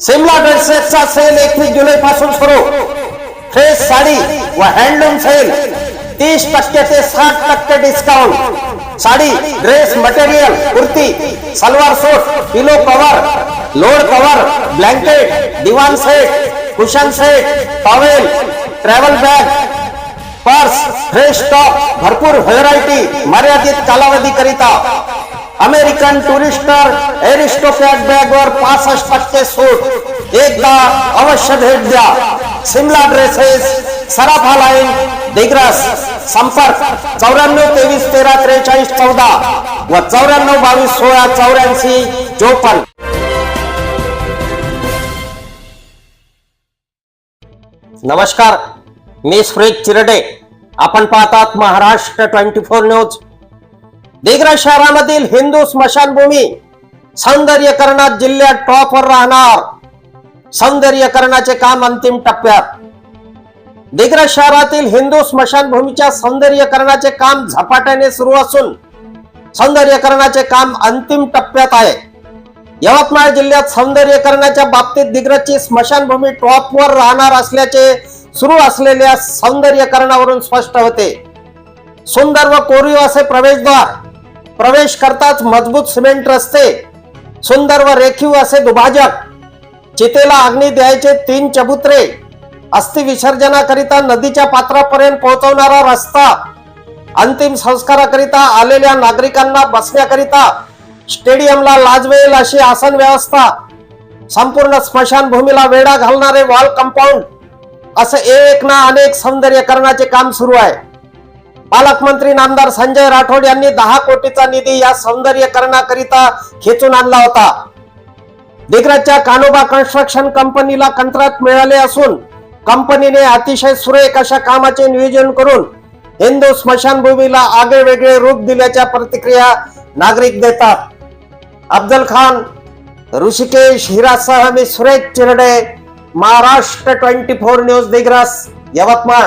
Simla ड्रेसेसचा sale एकवीस जुलै पासून सुरू. फ्रेश साडी व हँडलूम सेल तीस टक्के ते साठ टक्के discount sari dress material kurti salwar suit pillow cover load cover blanket दिवान set cushion set towel travel bag purse fresh stock भरपूर व्हरायटी मर्यादित कालावधी करिता अमेरिकन टुरिस्टर एरिस्टोकॅट बॅग पासष्ट टक्के सूट. एकदा अवश्य भेट द्या. सिमला ड्रेसेस सराफा लाईन दिग्रस संपर्क चौऱ्याण्णव तेवीस तेरा त्रेचाळीस चौदा व चौऱ्याण्णव बावीस सोळा चौऱ्याऐंशी चोपन्न. नमस्कार मी सुरेश चिरडे. आपण पाहतात Maharashtra twenty four news. Digras शहरामधील हिंदू स्मशानभूमी सौंदर्यकरणात जिल्ह्यात टॉपवर राहणार. सौंदर्यकरणाचे काम अंतिम टप्प्यात. दिग्रज शहरातील हिंदू स्मशानभूमीच्या सौंदर्यकरणाचे काम झपाट्याने सुरू असून सौंदर्यकरणाचे काम अंतिम टप्प्यात आहे. यवतमाळ जिल्ह्यात सौंदर्यकरणाच्या बाबतीत दिग्रजची स्मशानभूमी टॉपवर राहणार असल्याचे सुरू असलेल्या सौंदर्यकरणावरून स्पष्ट होते. सुंदर व कोरीव असे प्रवेशद्वार प्रवेश करताच मजबूत सिमेंट रस्ते सुंदर व रेखीव असे दुभाजक चितेला अग्नी द्यायचे तीन चबुत्रे अस्थि विसर्जनाकरिता नदीच्या पात्रापर्यंत पोहोचवणारा रस्ता अंतिम संस्काराकरिता आलेल्या नागरिकांना बसण्याकरिता स्टेडियमला लाजवेल अशी आसन व्यवस्था संपूर्ण स्मशानभूमीला वेढा घालणारे वॉल कंपाऊंड असं एक ना अनेक सौंदर्यकरणाचे काम सुरू आहे. पालकमंत्री नामदार संजय राठोड यांनी दहा कोटीचा निधी या सौंदर्यकरणाकरिता खेचून आणला होता. दिग्रजच्या कानोबा कन्स्ट्रक्शन कंपनीला कंत्राट मिळाले असून कंपनीने अतिशय सुरेख अशा कामाचे नियोजन करून हिंदू स्मशानभूमीला आगळे वेगळे रूप दिल्याच्या प्रतिक्रिया नागरिक देतात. अफजल खान ऋषिकेश हिरासह मी Suresh Chirde Maharashtra twenty four news Digras Yavatmal.